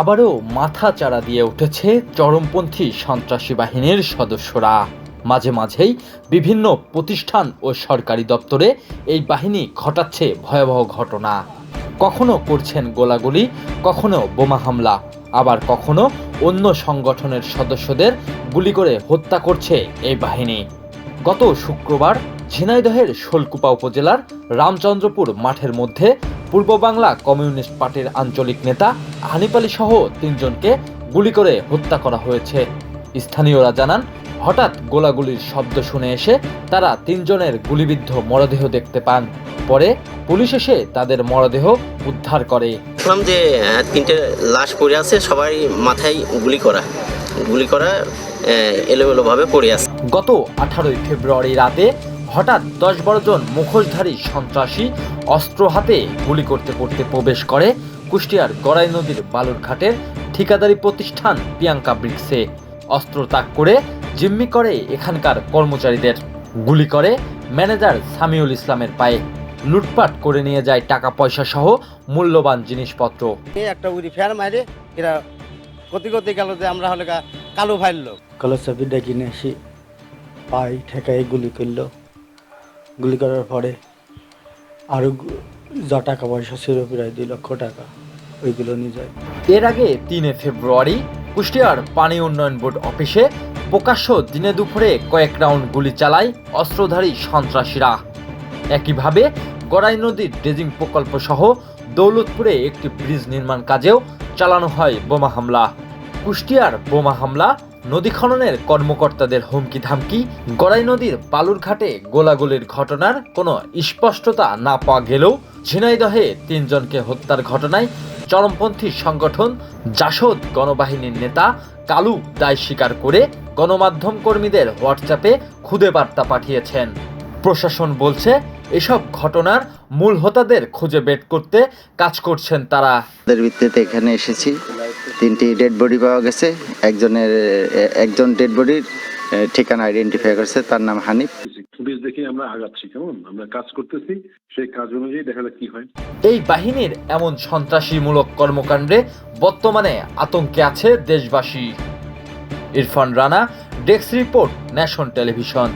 আবারও মাথা চাড়া দিয়ে উঠেছে চরমপন্থী সন্ত্রাসী বাহিনীর সদস্যরা। মাঝে মাঝেই বিভিন্ন প্রতিষ্ঠান ও সরকারি দপ্তরে এই বাহিনী ঘটাচ্ছে ভয়াবহ ঘটনা। কখনো করছেন গোলাগুলি, কখনো বোমা হামলা, আবার কখনো অন্য সংগঠনের সদস্যদের গুলি করে হত্যা করছে এই বাহিনী। গত শুক্রবার ঝিনাইদহের শোলকুপা উপজেলার রামচন্দ্রপুর মাঠের মধ্যে পূর্ব বাংলা কমিউনিস্ট পার্টির আঞ্চলিক নেতা হানিফ আলী সহ তিনজনকে গুলি করে হত্যা করা হয়েছে। স্থানীয়রা জানান হঠাৎ গোলাগুলির শব্দ শুনে এসে তারা তিনজনের গুলিবিদ্ধ মরদেহ দেখতে পান। পরে পুলিশ এসে তাদের মরদেহ উদ্ধার করে। দেখলাম যে তিনটে লাশ পড়ে আছে সবাই মাথায় গুলি করা। গুলি করা এলোমেলোভাবে পড়ে আছে। গত আঠারোই ফেব্রুয়ারি রাতে হঠাৎ দশ বারো জন মুখোশধারী সন্ত্রাসী অস্ত্র হাতে গুলি করতে করতে প্রবেশ করে কুষ্টিয়ার গড়াই নদীর বালুরঘাটের ঠিকাদারি প্রতিষ্ঠান প্রিয়াঙ্কা ব্রিক্সে। অস্ত্র তাক করে জিম্মি করে এখানকার কর্মচারীদের। গুলি করে ম্যানেজার সামিউল ইসলামের পায়ে। লুটপাট করে নিয়ে যায় টাকা পয়সা সহ মূল্যবান জিনিসপত্র। এই একটা উড়ি ফের মারে এরা ক্ষতি করতে গেল যে আমরা হলে কালো ভাইল লোক। কলসাপি ডেকে নিয়ে আসি পাই ঠেকাই গুলি করল। গুলি করার পরে আরও যা টাকা পয়সা ছিল, প্রায় দুই লক্ষ টাকা ওইগুলো নিয়ে যায়। এর আগে তিনে ফেব্রুয়ারি কুষ্টিয়ার পানি উন্নয়ন বোর্ড অফিসে প্রকাশ্য দিনে দুপুরে কয়েক রাউন্ড গুলি চালায় অস্ত্রধারী সন্ত্রাসীরা। একইভাবে গড়াই নদীর ড্রেজিং প্রকল্প সহ দৌলতপুরে একটি ব্রিজ নির্মাণ কাজেও চালানো হয় বোমা হামলা। কুষ্টিয়ার বোমা হামলা নদী খননের কর্মকর্তাদের হুমকি ধামকি গড়াই নদীর বালুরঘাটে গোলাগুলির ঘটনার কোনো স্পষ্টতা না পাওয়া গেলেও ঝিনাইদহে তিনজনকে হত্যার ঘটনায় চরমপন্থী সংগঠন জাসদ গণবাহিনীর নেতা কালু দায় স্বীকার করে গণমাধ্যম কর্মীদের হোয়াটসঅ্যাপে খুদে বার্তা পাঠিয়েছেন। প্রশাসন বলছে, এসব ঘটনার মূল হোতাদের খুঁজে বের করতে কাজ করছেন তারা। ভিত্তিতে এখানে এসেছি। তিনটি ডেড বডি পাওয়া গেছে। একজনের একজন ডেড বডির ঠিকানা আইডেন্টিফাই করছে তার নাম হানিফ। বেশ দেখে আমরা আগাচ্ছি কেমন? আমরা কাজ করতেছি সেই কাজ অনুযায়ী দেখা যাক কি হয়। এই বাহিনীর এমন সন্ত্রাসীমূলক কর্মকাণ্ডে বর্তমানে আতঙ্কে আছে দেশবাসী। Irfan Rana desk report nation television.